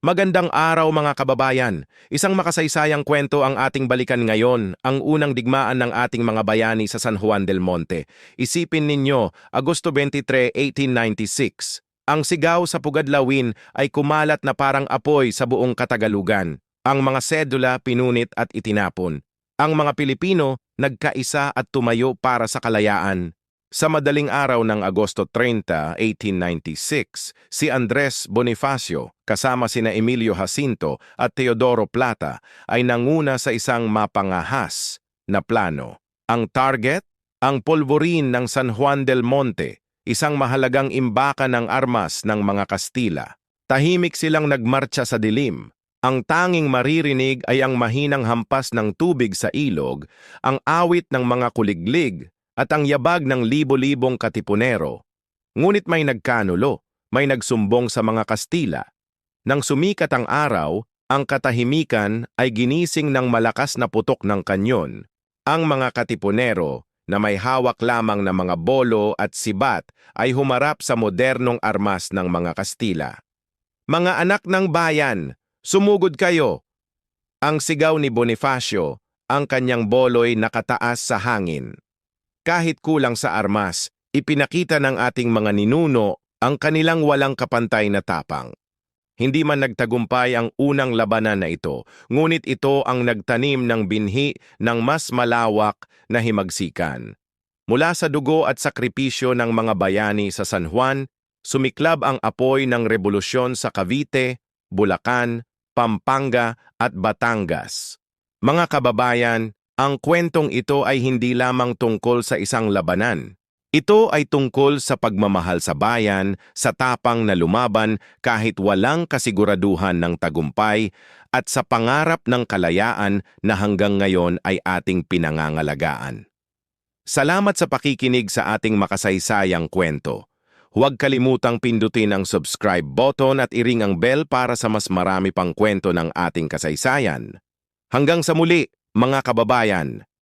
Magandang araw mga kababayan. Isang makasaysayang kwento ang ating balikan ngayon, ang unang digmaan ng ating mga bayani sa San Juan del Monte. Isipin ninyo, Agosto 23, 1896. Ang sigaw sa Pugadlawin ay kumalat na parang apoy sa buong Katagalugan. Ang mga sedula pinunit at itinapon. Ang mga Pilipino nagkaisa at tumayo para sa kalayaan. Sa madaling araw ng Agosto 30, 1896, si Andres Bonifacio kasama sina Emilio Jacinto at Teodoro Plata ay nanguna sa isang mapangahas na plano. Ang target? Ang polvorin ng San Juan del Monte, isang mahalagang imbakan ng armas ng mga Kastila. Tahimik silang nagmarcha sa dilim. Ang tanging maririnig ay ang mahinang hampas ng tubig sa ilog, ang awit ng mga kuliglig, at ang yabag ng libo-libong katipunero. Ngunit may nagkanulo, may nagsumbong sa mga Kastila. Nang sumikat ang araw, ang katahimikan ay ginising ng malakas na putok ng kanyon. Ang mga katipunero na may hawak lamang na mga bolo at sibat ay humarap sa modernong armas ng mga Kastila. Mga anak ng bayan, sumugod kayo! Ang sigaw ni Bonifacio, ang kanyang bolo'y nakataas sa hangin. Kahit kulang sa armas, ipinakita ng ating mga ninuno ang kanilang walang kapantay na tapang. Hindi man nagtagumpay ang unang labanan na ito, ngunit ito ang nagtanim ng binhi ng mas malawak na himagsikan. Mula sa dugo at sakripisyo ng mga bayani sa San Juan, sumiklab ang apoy ng revolusyon sa Cavite, Bulacan, Pampanga at Batangas. Mga kababayan, ang kwentong ito ay hindi lamang tungkol sa isang labanan. Ito ay tungkol sa pagmamahal sa bayan, sa tapang na lumaban kahit walang kasiguraduhan ng tagumpay, at sa pangarap ng kalayaan na hanggang ngayon ay ating pinangangalagaan. Salamat sa pakikinig sa ating makasaysayang kwento. Huwag kalimutang pindutin ang subscribe button at iring ang bell para sa mas marami pang kwento ng ating kasaysayan. Hanggang sa muli! mga kababayan.